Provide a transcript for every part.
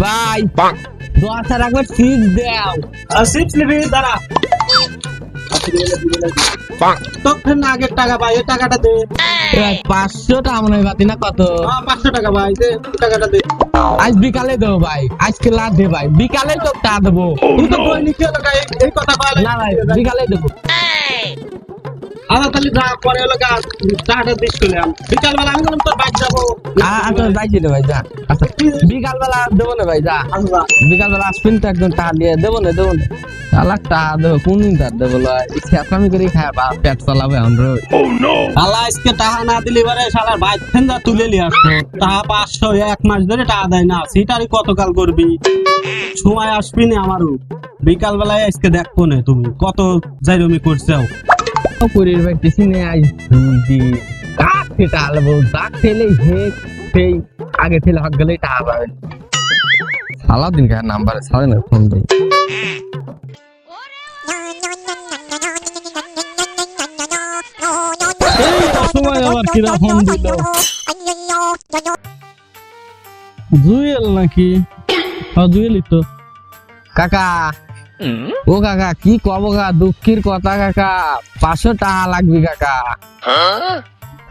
ভাই দশ হাজার একবার সিট দেও। সিপস নিবি দাঁড়া। তোর আগের টাকা ভাই এই টাকাটা দে। পাঁচশো টাকা মনে হয় বাতি না কত? হ্যাঁ, পাঁচশো টাকা ভাই দে টাকাটা দে। আজ বিকালে দেবো ভাই আজকে লাস্ট দে ভাই। বিকালে তো টা দেবো। তুই তো নিকে এই- এই কথা না ভাই বিকালে দেবো। আবার তাহলে যা পরে হলো গা টাকাটা দিস করলাম বিকাল বেলা আমি বললাম তোর বাইক যাব। আচ্ছা যাইছি রে ভাই যা। আচ্ছা বিকাল দেবো না ভাই যা। আসবেন তো একদম টাকা দিয়ে দেবো না দেবো না। আলাক টাকা দেবো কোন দিন তার দেবো আমি করে খায় বা পেট চালাবে আমরা আল্লাহ আজকে টাকা না দিলি শালার ফেন্দা তুলে নিয়ে টাকা পাঁচশো এক মাস ধরে টাকা দেয় না। সেটারই কতকাল করবি? সময় আসবি না আমারও। বিকাল বেলায় আজকে দেখব না তুমি কত জাইরমি করছ পুরীর ভাই কিছু নেই আজ। দুই দিন কাক খেতে আলবো দাগ ঠেলে হে, সেই আগে ঠেলে হক গেলেই টাকা পাবে সারাদিন খায় নাম্বারে সাড়ে না ফোন দেয় সময় আবার কিরা ফোন দিল? জুয়েল নাকি? হ্যাঁ জুয়েলই তো। কাকা। ও কাকা কি কব কাকা? দুঃখের কথা কাকা। পাঁচশো টাকা লাগবে কাকা।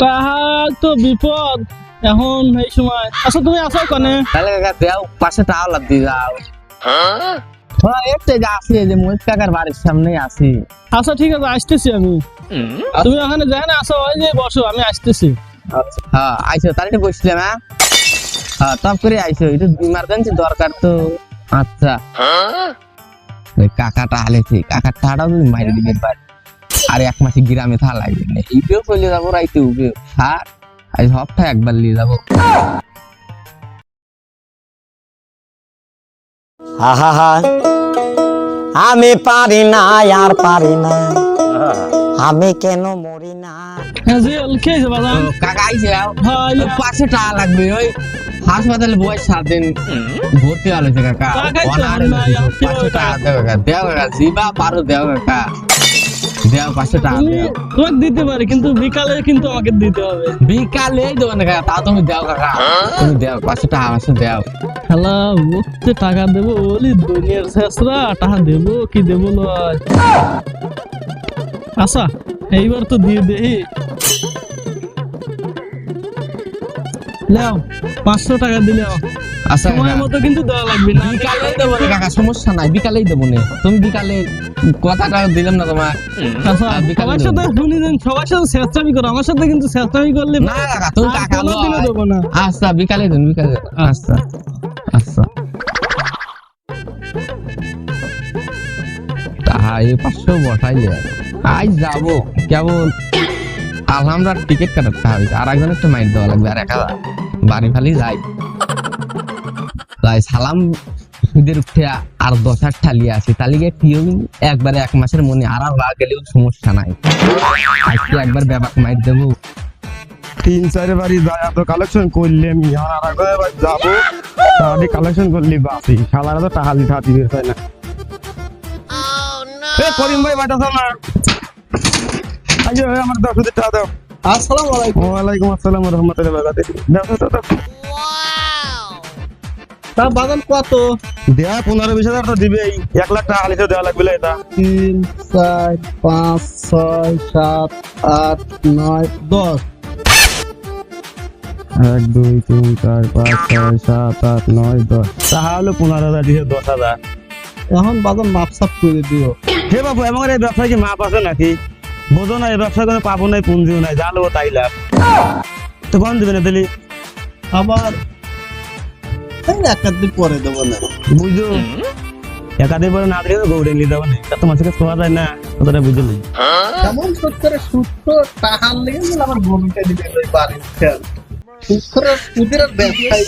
তাহার তো বিপদ। এখন এই সময় আচ্ছা তুমি আসো কনে তাহলে কাকা দেও পাঁচশো টাকা লাগ দিয়ে যাও। হ্যাঁ এতে যে আসি যে মোহিত কাকার বাড়ির সামনে আসি আচ্ছা ঠিক আছে আসতেছি আমি। তুমি ওখানে যাই না আসো ওই যে বসো আমি আসতেছি। হ্যাঁ আইসো তাহলে হ্যাঁ? হ্যাঁ টপ করে আইসো এটা ইমার্জেন্সি দরকার তো। আচ্ছা। ওই কাকাটা হালেছে কাকার টাটাও তুমি মাইরে দিবে আর এক মাসে গ্রামে থা লাগবে না এইটাও চলে যাব রাইতে উবেও আর আজ সপ্তাহে একবার নিয়ে যাব। আহা আমি পারি না আর পারি না। আমি কেন মরি না? জুয়েল বাজান কাকা হ্যাঁ পাঁচশো টাকা লাগবে ওই হাসপাতালে বয়স সাত দিন। ভর্তি হলো কাকা। পাঁচশো টাকা দেও কাকা। দেও কাকা জিবা পারো দেও কাকা। দেও পাঁচশো টাকা তুমি দেও। তোমাকে দিতে পারি কিন্তু বিকালে কিন্তু আমাকে দিতে হবে। বিকালে দেবো না কাকা তাও তুমি দেও কাকা। তুমি দেও পাঁচশো টাকা দেও। খেলা ওতে টাকা দেবো বলি দুনিয়ার শেষরা টাকা দেবো কি দেবো লয় আচ্ছা এইবার তো দিয়ে দেহি পাঁচশো টাকা দিলে আচ্ছা সময় কাকা। মতো কিন্তু দেওয়া লাগবে না বিকালেই দেবো না। কাকা সমস্যা নাই বিকালেই দেবো না। তুমি বিকালে কথাটা দিলাম না তোমার। আচ্ছা সবার সাথে শুনি দেন সবার সাথে শেষটামি করো আমার সাথে কিন্তু শেষটামি করলে না কাকা তুমি আর টাকা কোনোদিনও দেবো না। আচ্ছা বিকালে দিন বিকালে। আচ্ছা আচ্ছা। পাঁচশো বসাইলে। আজ যাব কেবল আলহামরা টিকিট কাটাতে হবে। আর একজন একটা দেওয়া লাগবে আর এক হাজার বাড়ি ফালি যাই। তাই সালাম। সুদের উঠে আর দশ হাজার ঠালিয়ে আছে। একবারে এক মাসের মনে আর গেলেও সমস্যা নাই। আজকে একবার ব্যাপার মাইট দেবো। তিন চার বাড়ি যায় এত কালেকশন করলে আমি আর আর আগে যাব। তাহলে কালেকশন করলি বাসি শালারা তো টাকা দিতে হাতি বের পায় না করিম ভাই বাটা না আজকে আমার দশ হাজার টাকা দাও। আসসালামু আলাইকুম। ওয়ালাইকুম আসসালাম রহমতুল্লাহ বারাকাতুহু। দাও দাও দাও তা বাগান কত? দেয়া পনেরো বিশ হাজার তো দিবেই এক লাখ টাকা হালিতে দেওয়া লাগবে এটা। তিন চার পাঁচ ছয় সাত আট নয় দশ। এক দুই তিন চার পাঁচ ছয় সাত আট নয় দশ। তাহলে পনেরো হাজার দিয়ে দশ হাজার। এখন বাজার মাপসাপ করে দিও। হে বাবু আমার এই ব্যবসায় কি মাপ আছে নাকি? বোঝো না এই ব্যবসায় কোনো পাবো নাই পুঞ্জিও নাই যা তাই লাভ। তো কম দিবে না দিলি? আবার? দিন পরে দেবো না। বুঝো? একাধিক পরে না দিলে নিয়ে যাব না। তা তোমার সাথে শোয়া যায় না তোরা বুঝলি কেমন লেগে গেলে আমার ভূমিকা দিতে ওই বাড়ির সুদের ব্যবসায়ী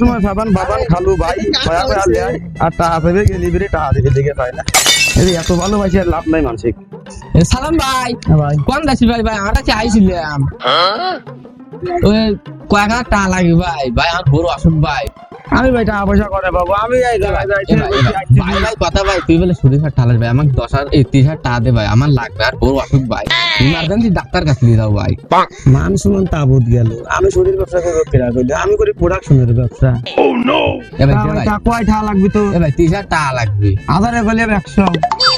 সময় সাবান বাবান খালু ভাই ভয়া ভয়া লেয় আর। টাকা পেবে গেলি বেরে টাকা দিবে দিকে পায় না? এত ভালোবাসি আর লাভ নাই মানসিক। সালাম ভাই। কোন দাসি ভাই ভাই? আমরা চাইছিলাম ওই কয়েক হাজার টাকা লাগবে ভাই। ভাই আমার বড় আসুন ভাই। আমি ভাই টাকা পয়সা করে বাবু আমি এ ভাই, ভাই, কথা ভাই তুই বলে শরীর খারাপ ঠালাস ভাই আমাকে দশ হাজার এই তিরিশ হাজার টাকা দে ভাই আমার লাগবে আর বড় অসুখ ভাই। ইমার্জেন্সি ডাক্তার কাছে নিয়ে যাও ভাই। মান সম্মান তাবুত গেল আমি শরীর ব্যবসা করতে রাখি আমি করি প্রোডাকশনের ব্যবসা। এ ভাই দে ভাই কয় টাকা লাগবে তো এ ভাই তিরিশ হাজার টাকা লাগবে। হাজারে গেলে একশো।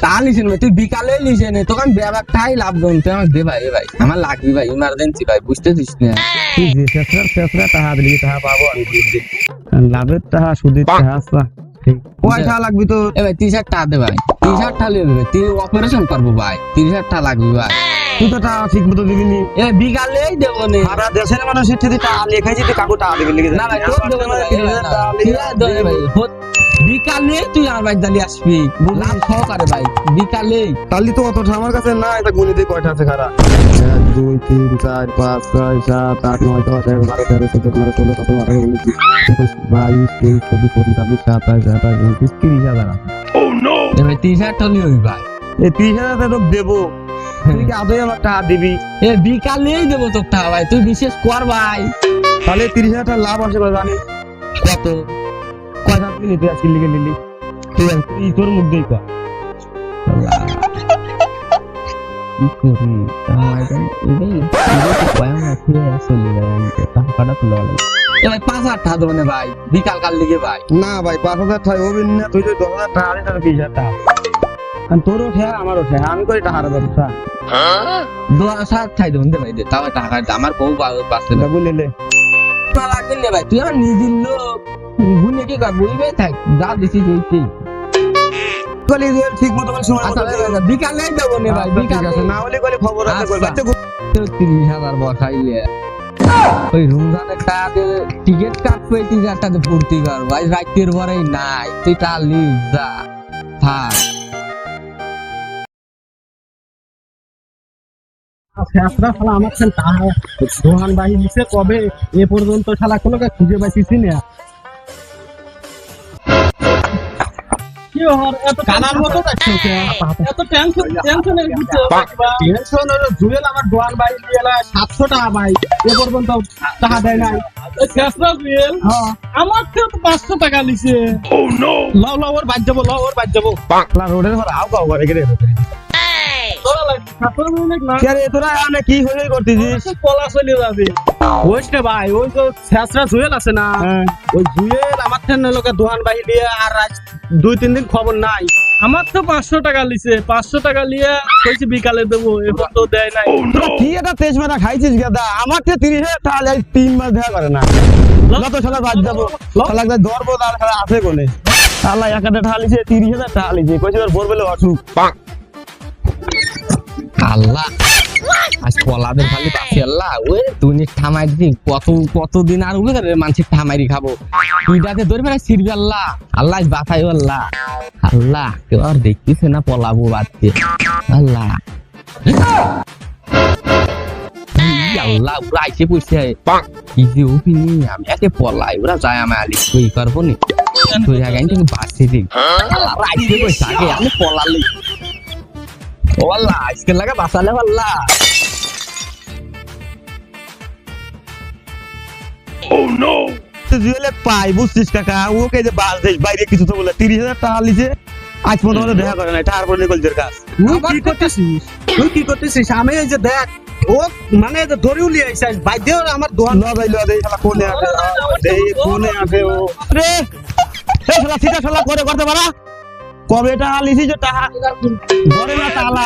তা লিখেন ভাই তুই বিকালে লিখে নে তোকে আমি ব্যাপারটাই লাভ দেবো তুই আমাকে দে ভাই এ ভাই। আমার লাগবে ভাই ইমার্জেন্সি ভাই বুঝতে দিস না। যে শেষরা শেষরা দিলি টাকা পাবো আমি লাভের টাকা সুদের কয় টাকা লাগবে তো এ ভাই তিরিশ টাকা দে ভাই তিরিশ টাকা লিখবে তুই অপারেশন করব ভাই তিরিশ টাকা লাগবে ভাই তুই তো টাকা ঠিক মতো দিবি নি এ বিকালেই দেবো নে সারা দেশের মানুষের থেকে টাকা লেখাইছি তুই কাকু টাকা দিবি না ভাই তোর দেবো না ভাই, ভাই, আছে, ভাই বিকালে তুই আমার বাড়ি দালি আসবি। লাভ সহকারে ভাই বিকালে। তাহলে তো অত আমার কাছে না এটা গুণে দিয়ে কয়টা আছে খারাপ? এক দুই তিন চার পাঁচ ছয় সাত আট নয় দশ এগারো বারো তেরো চোদ্দ পনেরো ষোলো সতেরো আঠারো উনিশ একুশ বাইশ তেইশ চব্বিশ পঁচিশ ছাব্বিশ সাতাশ আঠাশ উনত্রিশ তিরিশ হাজার আছে। ভাই তিরিশ হাজার টাকা লিখবি ভাই। এই তিরিশ হাজার টাকা তোকে দেবো। তুই কি আদৌ আমার টাকা দিবি? এ বিকালেই দেবো তোর টাকা ভাই তুই বিশেষ কর ভাই। তাহলে তিরিশ হাজার টাকা লাভ আসে জানি কত? কয়টা দিলি তুই আজকে লিখে নিলি। ঠিক তুই তোর মুখ দিয়ে কর কি করি? ভাই। বিকাল কাল লিখে ভাই। না ভাই পাঁচ হাজার না তুই দশ হাজার টাকা বিশ হাজার টাকা। তোরও আমারও আমি করি টাকা আমার বউ বাঁচতে বুঝলে না ভাই তুই আমার নিজের লোক। কর থাক যা দিছি দিছি কলি দিয়ে ঠিক মতো আচ্ছা ভাই, বিকালে দেবো না ভাই আচ্ছা, বিকালে। আছে না হলে কলে খবর আছে আচ্ছা। কই বাচ্চা তিরিশ হাজার বসাইলে। ওই রমজানের টিকিট কাটবে ভর্তি কর ভাই রাইতের পরেই নাই তুই যা। থাক। শালা আমার খান টাকা দোকান বাহি দিছে কবে? এ পর্যন্ত শালা কোনোকে খুঁজে পাইছিস না। কি হর এত কানার মতো দেখছ এত টেনশন টেনশনের ভিতরে টেনশন হলো জুয়েল আমার দোকান বাহি দিয়ে এলা 700 টাকা ভাই। এ পর্যন্ত টাকা দেয় নাই। এই জুয়েল আমার থেকে তো 500 টাকা লিছে ও নো লাও লাও ওর বাদ যাব লাও ওর বাদ যাব। পাকলা রোডের পর আও কাও করে গেলে তোরা লাগে তোরা আমি কি হয়ে করতেছিস? পলা চলে যাবে। ওইস না ভাই ওই তো শেষরা জুয়েল আছে না হ্যাঁ। ওই জুয়েল আমার ঠেন লোকে দোকান বাহি দিয়ে আর আজ দুই তিন দিন খবর নাই। আমার তো পাঁচশো টাকা লিছে পাঁচশো টাকা লিয়ে কইছি বিকালে দেবো এখন তো দেয় নাই। কি একটা তেজ মাথা খাইছিস গেদা? আমার তো তিরিশ হাজার টাকা লাগে তিন মাস দেখা করে না। যত সালা বাদ যাব একবার ধরবো তার সালা আছে কোনে? সালা এক হাজার টাকা লিছে তিরিশ হাজার টাকা লিছে কইছে তোর ভোর বেলে অসুখ আল্লাহ। আজ পলাদের খালি বাসি আল্লাহ ওই তুই ঠামাই দিন কত কতদিন আর উঠে রে মানুষের ঠামাইরি খাব। তুইটাতে ধরে ফেলে ছিড়বি আল্লাহ আল্লাহ বাঁচাই আল্লাহ। আল্লাহ কেউ আর দেখতেছে না পলাবো বাদকে আল্লাহ। আল্লাহ ওরা আইসে ওপিনি আমি একে পলাই ওরা যায় আমার আলি তুই করব নি? তুই আগে আমি বাঁচতে দিই ওরা আইসে পড়ছে আগে আমি পলালি। ও আজকে লাগা বাঁচালে আল্লাহ। তো জুয়েলে পাই বুঝছিস কাকা ওকে যে বাস দেশ বাইরে কিছু তো বলে তিরিশ হাজার টাকা লিছে। আজ পর্যন্ত দেখা করে নাই তারপর নিকল তোর কাজ। তুই কি করতেছিস? তুই কি করতেছিস? আমি এই যে দেখ ও মানে যে দড়িও লিয়ে আইসাস বাইদে আমার দোকান না ভাই লদে শালা কোনে আছে? দেই কোনে আছে ও? রে! এই শালা সিটা শালা করে করতে পারা? কবে লিছি যে টাকা ঘরে না তালা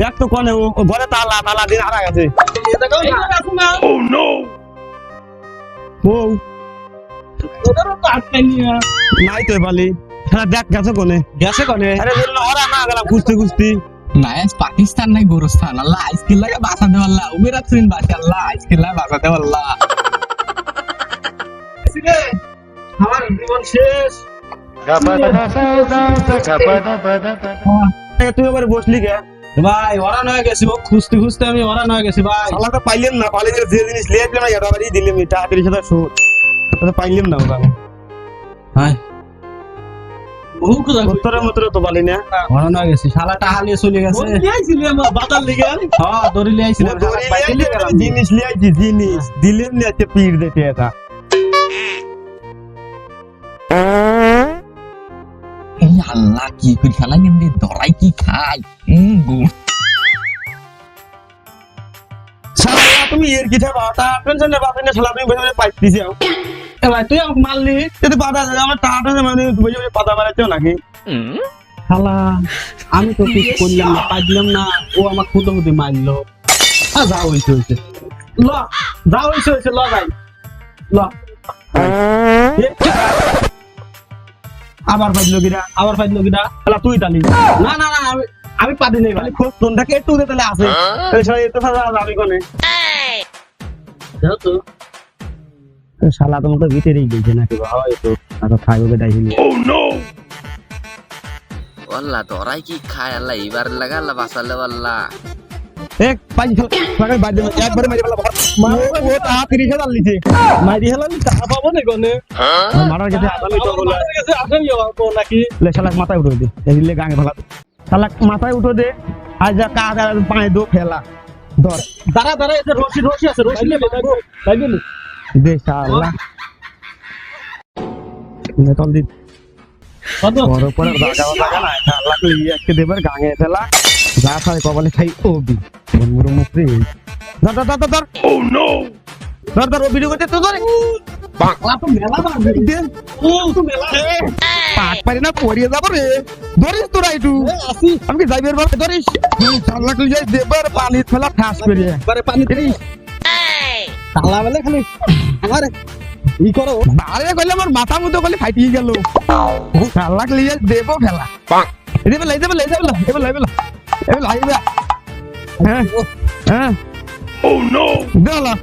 দেখ তো কোনে ও ও ঘরে তালা তালা দিন হারা গেছে। এটা কাউ না। ও ওদেরও তো আটকাই নিয়ে নাই তো বালি শালা দেখ গেছে কোনে গেছে কনে আরে বলল ওরা না গেলাম খুঁজতে খুঁজতে নাইস পাকিস্তান নাই গোরস্থান আল্লাহ আজকে লাগা বাঁচাতে আল্লাহ উবের আছেন বাঁচা আল্লাহ আজকে লাগা বাঁচাতে আল্লাহ আমার জীবন শেষ তুই এবারে বসলি কে ভাই ওরান হয়ে গেছি ও খুঁজতে খুঁজতে আমি ওরান হয়ে গেছি ভাই। শালা তো পাইলেন না পাইলে যে জিনিস লিয়ে দিলাম এটা বাড়ি দিলাম টাকা তিরিশ হাজার সুদ তো পাইলাম না ওরা। হ্যাঁ বহু কথা উত্তরের মতো তো পালি না ওরান হয়ে গেছি শালা টাকা নিয়ে চলে গেছে বাতার লিগে? হ্যাঁ দড়ি লিয়ে আইছিলাম দড়ি লিয়ে জিনিস লিয়ে আইছি, জিনিস। দিলেন না আজকে পিড় দিতে এটা আল্লাহ কি করে খেলা নিয়ে দড়াই কি খাই উম, গুড় শালা তুমি এর কি থাকা তা পেনশন নে বাপেন শালা তুমি বেশি পাইছি যাও এ ভাই তুই আমাকে মারলি যদি পাতা আমার টাটা মানে বুঝে বুঝে পাতা মারাচ্ছো নাকি শালা আমি তো কিছু করলাম না পাইলাম না ও আমার খুদে খুদে মারলো আ যা হইছে হইছে ল যা হইছে হইছে ল ভাই ল আবার পাইলো কিরা আবার পাইলো কিরা শালা তুই তালি। না না না আমি আমি পাদি নেই ভাই খোঁজ তোনটাকে একটু দে তাহলে আছে। তাহলে শালা এত সাজা যাবি কোনে? তো তো শালা তোমার তো ভিতরেই গেছে নাকি বাবা এতো আচ্ছা থাকবে ডাইনি আল্লাহ দড়াই কি খায় আল্লাহ? এবার লাগা আল্লাহ বাসালে আল্লাহ এক পাঁচ লাগাই বাদ দে একবারে মারি ফেলা ও তা তিরিশ হাজার হেলাম টাকা পাবো না গনে। মারার কাছে আসেনি তো নাকি? লে শালাক মাথায় উঠে দে। এদিলে গাঙে ফেলা শালাক মাথায় উঠে দে। আর যা কাজ আর পায়ে দো ফেলা। ধর। দাঁড়া দাঁড়া এতে রশি রশি আছে রশি নেবে তাই বলি দে শালা। নে দি কত? বড় পরে জায়গা জায়গা না শালাক লিয়ে আজকে দেবার গাঙে ফেলা। যা খাই কপালে খাই ও বি। মুরু মুখরি ধর ধর ধর ধর ও নো ধর ধর ও ভিডিও করতে তো ধর। পাগলা তো মেলা মারবে দে। ও তো মেলা। পাক পারি না পড়িয়ে যাব রে। ধরিস তোরা একটু আসি। আমি কি যাইবের বল ধরিস? লিয়ে দেবার পানি ফেলা ঠাস করে বারে পানি দিস তালা বেলে খালি। আমার। ই করো। আরে কইলে আমার মাথা মুতো কইলে ফাইটিয়ে গেল। শালাক লিয়ে দেব ফেলা। বেলা বেলা এদিকে বেলা হ্যাঁ হ্যাঁ। ও নো দেলা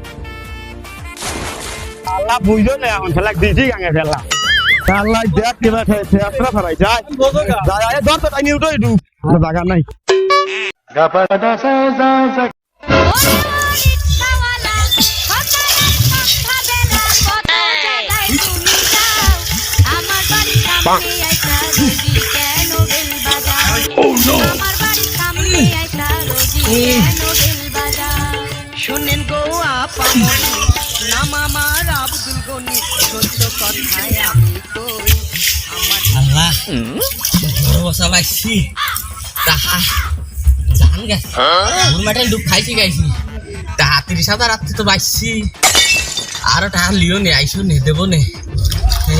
আল্লাহ বুঝো না এখন ফেলাক দিছি গাঙে ফেলা। আল্লাহ দেখ কিবা যায় বোঝো গা। যায় আয় ধর তো টাইনি উঠো একটু জায়গা নাই। শুনেন গো আপামনি নাম আমার আব্দুল গনি। সত্য কথায় আমি কই। আমার আল্লাহ। বসা পাইছি। তাহা জান গেছে। ওর মেটাল ডুব খাইছি গাইছি। তাহা তিরিশ হাজার রাত্রি তো পাইছি। আরও টাকা লিও নে আইসো নে দেবো নে। এ,